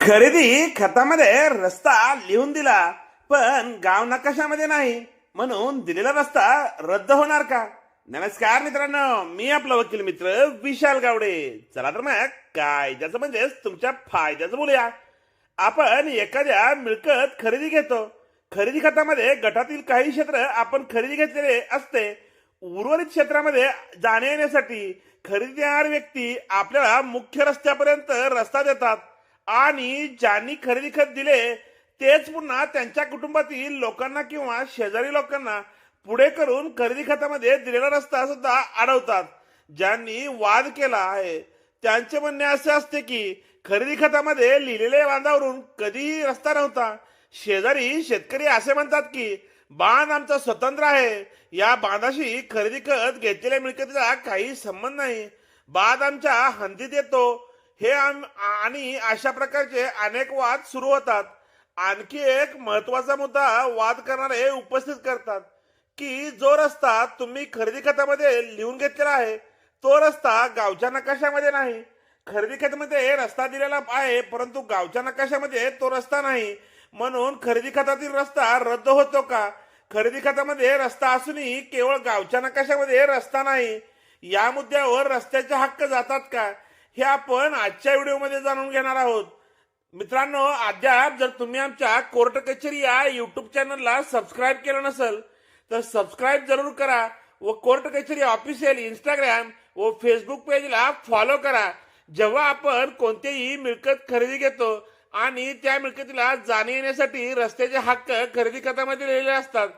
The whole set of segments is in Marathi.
खरेदी खतामध्ये रस्ता लिहून दिला पण गाव नकाशामध्ये नाही. म्हणून दिलेला रस्ता रद्द होणार का? नमस्कार मित्रांनो मी आपला वकील मित्र विशाल गावडे. चला तर मग कायद्याचं म्हणजेच तुमच्या फायद्याचं बोलूया. आपण एखाद्या मिळकत खरेदी घेतो. खरेदी खतामध्ये गटातील काही क्षेत्र आपण खरेदी घेतलेले असते. उर्वरित क्षेत्रामध्ये जाण्या येण्यासाठी खरेदीदार व्यक्ती आपल्याला मुख्य रस्त्यापर्यंत रस्ता देतात. आणि ज्यांनी खरेदी खत दिले तेच पुन्हा त्यांच्या कुटुंबातील लोकांना किंवा शेजारी लोकांना पुढे करून खरेदी खतामध्ये दिलेला रस्ता सुद्धा अडवतात ज्यांनी वाद केला आहे त्यांचे म्हणणे असे असते की खरेदी खतामध्ये लिहिलेल्या बांधावरून कधीही रस्ता नव्हता. शेजारी शेतकरी असे म्हणतात की बांध आमचा स्वतंत्र आहे. या बांधाशी खरेदी खत घेतलेल्या मिळकतीचा काही संबंध नाही. बांध आमच्या हंदीत येतो. हे आम- आणि अशा प्रकारचे अनेक वाद सुरू होतात. आणखी एक महत्त्वाचा मुद्दा वाद करणारे उपस्थित करतात की जो रस्ता तुम्ही खरेदी खतामध्ये लिहून घेतलेला आहे तो रस्ता गावच्या नकाशामध्ये नाही. खरेदी खतामध्ये रस्ता दिलेला आहे परंतु गावच्या नकाशामध्ये तो रस्ता नाही. म्हणून खरेदी खतातील रस्ता रद्द होतो का? खरेदी खतामध्ये रस्ता असूनही केवळ गावच्या नकाशामध्ये रस्ता नाही. या मुद्द्यावर रस्त्याचे हक्क जातात का? हे आपण आजच्या व्हिडिओमध्ये जाणून घेणार आहोत. मित्रांनो अद्याप जर तुम्ही आमच्या कोर्ट कचेरी या युट्यूब चॅनलला सबस्क्राईब केलं नसेल तर सबस्क्राईब जरूर करा व कोर्ट कचेरी ऑफिशियल इंस्टाग्राम व फेसबुक पेजला फॉलो करा. जेव्हा आपण कोणतेही मिळकत खरेदी घेतो आणि त्या मिळकतीला जाणे येण्यासाठी रस्त्याचे हक्क खरेदी खतामध्ये लिहिलेले असतात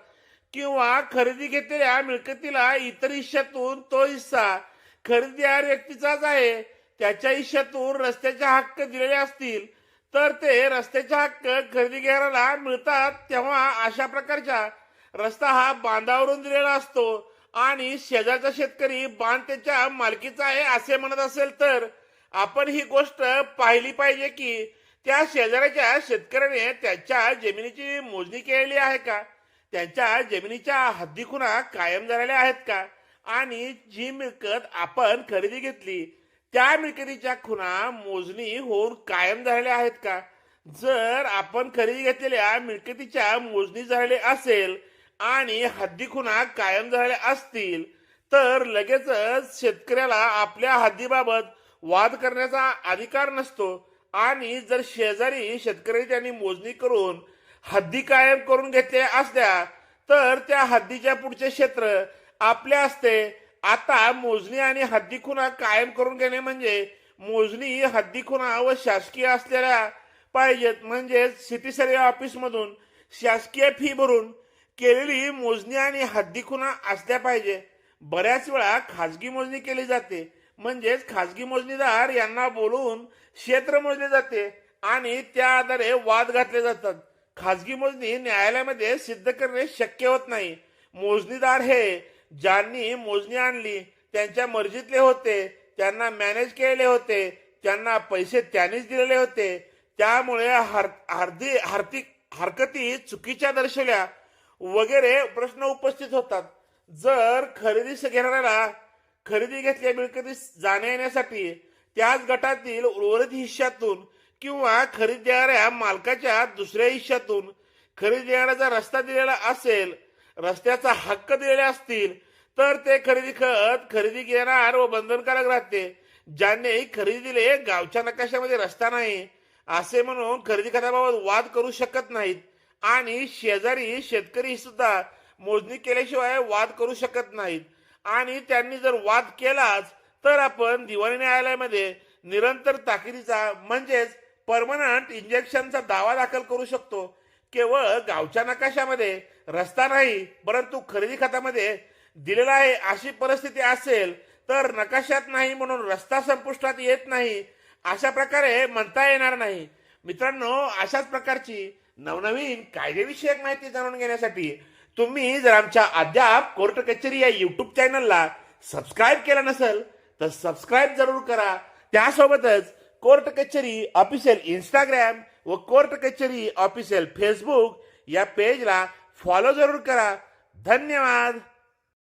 किंवा खरेदी घेतलेल्या मिळकतीला इतर हिश्श्यातून तो हिस्सा खरेदीदार व्यक्तीचाच आहे त्याच्या हिश्श्यातून रस्त्याचे हक्क दिलेले असतील तर ते रस्त्याचे हक्क खरेदी घेणाऱ्याला मिळतात तेव्हा अशा प्रकारच्या रस्ता हा बांधावरून दिलेला असतो. आणि शेजारचा शेतकरी बांध त्याच्या मालकीचा आहे असे म्हणत असेल तर आपण ही गोष्ट पाहिली पाहिजे की त्या शेजाऱ्याच्या शेतकऱ्याने त्याच्या जमिनीची मोजणी केलेली आहे का? त्यांच्या जमिनीच्या हद्दीखुणा कायम झालेल्या आहेत का? आणि जी मिळकत आपण खरेदी घेतली त्या मिळकतीच्या खुणा मोजणी होऊन कायम झालेल्या आहेत का? जर आपण खरेदी घेतलेल्या मिळकतीच्या मोजणी झालेली असेल आणि हद्दी खुणा कायम झालेल्या असतील तर लगेचच शेतकऱ्याला आपल्या हद्दीबाबत वाद करण्याचा अधिकार नसतो. आणि जर शेजारी शेतकरी त्यांनी मोजणी करून हद्दी कायम करून घेतल्या असल्या तर त्या हद्दीच्या पुढचे क्षेत्र आपले असते. आता मोजणी आणि हद्दी खुणा कायम करून घेणे म्हणजे मोजणी हद्दी खुणा व शासकीय असलेल्या पाहिजेत. म्हणजेच सिटी सर्वे ऑफिसमधून शासकीय फी भरून केलेली मोजणी आणि हद्दी खुणा असल्या पाहिजे. बऱ्याच वेळा खाजगी मोजणी केली जाते. म्हणजेच खाजगी मोजणीदार यांना बोलवून क्षेत्र मोजले जाते आणि त्या आधारे वाद घातले जातात. खाजगी मोजणी न्यायालयामध्ये सिद्ध करणे शक्य होत नाही. मोजणीदार हे ज्यांनी मोजणी आणली त्यांच्या मर्जीतले होते त्यांना मॅनेज केलेले होते त्यांना पैसे त्यांनीच दिलेले होते. त्यामुळे हर हार्दी हार्दिक हरकती चुकीच्या दर्शवल्या वगैरे प्रश्न उपस्थित होतात. जर खरेदी घेणाऱ्याला खरेदी घेतल्या मिळकती जाण्या येण्यासाठी त्याच गटातील उर्वरित हिश्श्यातून किंवा खरेदी देणाऱ्या मालकाच्या दुसऱ्या हिश्श्यातून खरेदी देणाऱ्याचा रस्ता दिलेला असेल रस्त्याचा हक्क दिलेले असतील तर ते खरेदी खत खरेदी घेणार व बंधनकारक राहते. ज्यांनी खरेदी दिले गावच्या नकाशामध्ये रस्ता नाही. असे म्हणून खरेदी खताबाबत वाद करू शकत नाहीत. आणि शेजारी शेतकरी सुद्धा मोजणी केल्याशिवाय वाद करू शकत नाहीत. आणि त्यांनी जर वाद केलाच तर आपण दिवाणी न्यायालयामध्ये निरंतर ताकिदीचा म्हणजेच परमनंट इंजेक्शनचा दावा दाखल करू शकतो. केवळ गावच्या नकाशामध्ये रस्ता नाही परंतु खरेदी खात्यामध्ये दिलेला आहे अशी परिस्थिती असेल तर नकाशात नाही म्हणून रस्ता संपुष्टात येत नाही अशा प्रकारे म्हणता येणार नाही. मित्रांनो अशाच प्रकारची नवनवीन कायदेविषयक माहिती जाणून घेण्यासाठी तुम्ही जर आमच्या अद्याप कोर्ट कचेरी या युट्यूब चॅनलला सबस्क्राईब केलं नसेल तर सबस्क्राईब जरूर करा. त्यासोबतच कोर्ट कचेरी ऑफिशियल इंस्टाग्राम व कोर्ट कचेरी ऑफिशियल फेसबुक या पेजला फॉलो जरूर करा. धन्यवाद.